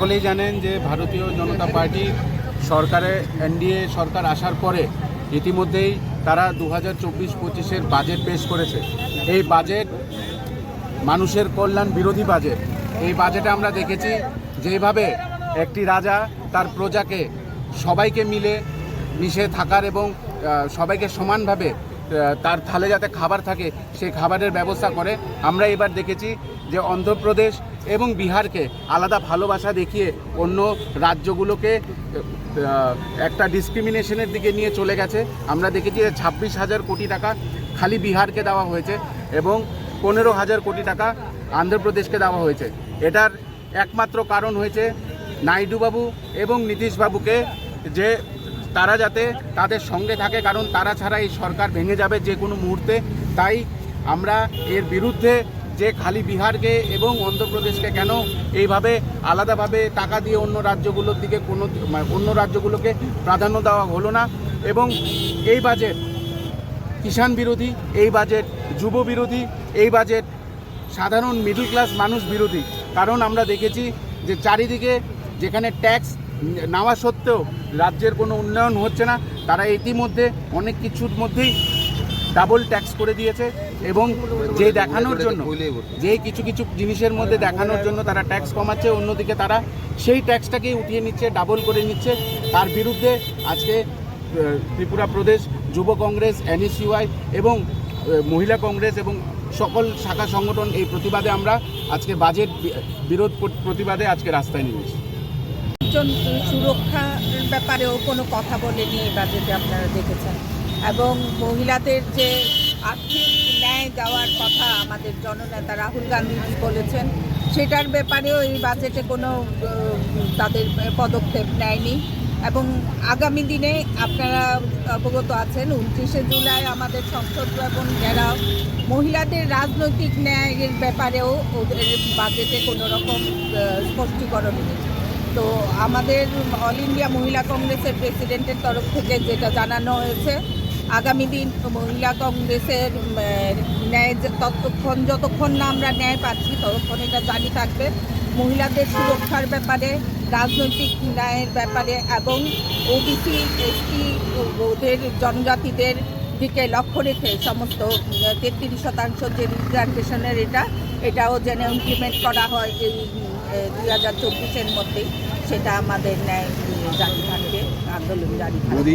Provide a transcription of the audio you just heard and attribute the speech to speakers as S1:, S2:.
S1: সকলেই জানেন যে ভারতীয় জনতা পার্টি সরকারে, এনডিএ সরকার আসার পরে ইতিমধ্যেই তারা দু হাজার চব্বিশ পঁচিশের বাজেট পেশ করেছে। এই বাজেট মানুষের কল্যাণ বিরোধী বাজেট এই বাজেটে আমরা দেখেছি যেভাবে একটি রাজা তার প্রজাকে সবাইকে মিলে মিশে থাকার এবং সবাইকে সমানভাবে তার থালে যাতে খাবার থাকে, সেই খাবারের ব্যবস্থা করে। আমরা এবার দেখেছি যে অন্ধ্রপ্রদেশ এবং বিহারকে আলাদা ভালোবাসা দেখিয়ে অন্য রাজ্যগুলোকে একটা ডিসক্রিমিনেশনের দিকে নিয়ে চলে গেছে। আমরা দেখেছি যে ছাব্বিশ হাজার কোটি টাকা খালি বিহারকে দেওয়া হয়েছে এবং পনেরো হাজার কোটি টাকা আন্ধ্রপ্রদেশকে দেওয়া হয়েছে। এটার একমাত্র কারণ হয়েছে নাইডুবাবু এবং নীতিশবাবুকে যে তারা যাতে তাদের সঙ্গে থাকে, কারণ তারা ছাড়া এই সরকার ভেঙে যাবে যে কোনো মুহূর্তে। তাই আমরা এর বিরুদ্ধে যে খালি বিহারকে এবং অন্ধ্রপ্রদেশকে কেন এইভাবে আলাদাভাবে টাকা দিয়ে অন্য রাজ্যগুলোর দিকে কোনো মানে অন্য রাজ্যগুলোকে প্রাধান্য দেওয়া হলো না এবং এই বাজেট কিষাণ বিরোধী, এই বাজেট যুব বিরোধী, এই বাজেট সাধারণ মিডল ক্লাস মানুষ বিরোধী। কারণ আমরা দেখেছি যে চারিদিকে যেখানে ট্যাক্স নেওয়া সত্ত্বেও রাজ্যের কোনো উন্নয়ন হচ্ছে না, তারা ইতিমধ্যে অনেক কিছুর মধ্যেই ডাবল ট্যাক্স করে দিয়েছে এবং যে দেখানোর জন্য যে কিছু কিছু জিনিসের মধ্যে দেখানোর জন্য তারা ট্যাক্স কমাচ্ছে অন্যদিকে তারা সেই ট্যাক্সটাকেই উঠিয়ে নিচ্ছে ডাবল করে নিচ্ছে। তার বিরুদ্ধে আজকে ত্রিপুরা প্রদেশ যুব কংগ্রেস এনএসইউআই এবং মহিলা কংগ্রেস এবং সকল শাখা সংগঠন এই প্রতিবাদে আমরা আজকে বাজেট বিরোধ প্রতিবাদে আজকে রাস্তায় নেমেছি
S2: জন সুরক্ষার ব্যাপারেও কোনো কথা বলেনি বাজেটে আপনারা দেখেছেন? এবং মহিলাদের যে আর্থিক ন্যায় দেওয়ার কথা আমাদের জননেতা রাহুল গান্ধীজি বলেছেন, সেটার ব্যাপারেও এই বাজেটে কোনো তাদের পদক্ষেপ নেয়নি। এবং আগামী দিনে আপনারা অবগত আছেন, উনত্রিশে জুলাই আমাদের সংসদ এবং যারা মহিলাদের রাজনৈতিক ন্যায়ের ব্যাপারেও ওদের বাজেটে কোনো রকম স্পষ্টীকরণ নেই। তো আমাদের অল ইন্ডিয়া মহিলা কংগ্রেসের প্রেসিডেন্টের তরফ থেকে যেটা জানানো হয়েছে আগামী দিন মহিলা কংগ্রেসের ন্যায় ততক্ষণ, যতক্ষণ না আমরা ন্যায় পাচ্ছি, ততক্ষণ এটা জারি থাকবে। মহিলাদের সুরক্ষার ব্যাপারে, রাজনৈতিক ন্যায়ের ব্যাপারে এবং ওবিসি এসটি ওদের জনজাতিদের দিকে লক্ষ্য রেখে সমস্ত তেত্রিশ শতাংশ যে রিজার্ভেশনের এটা, এটাও যেন ইমপ্লিমেন্ট করা হয় এই দুই হাজার চব্বিশের মধ্যেই, সেটা আমাদের ন্যায় জারি থাকবে, আন্দোলন জারি থাকবে।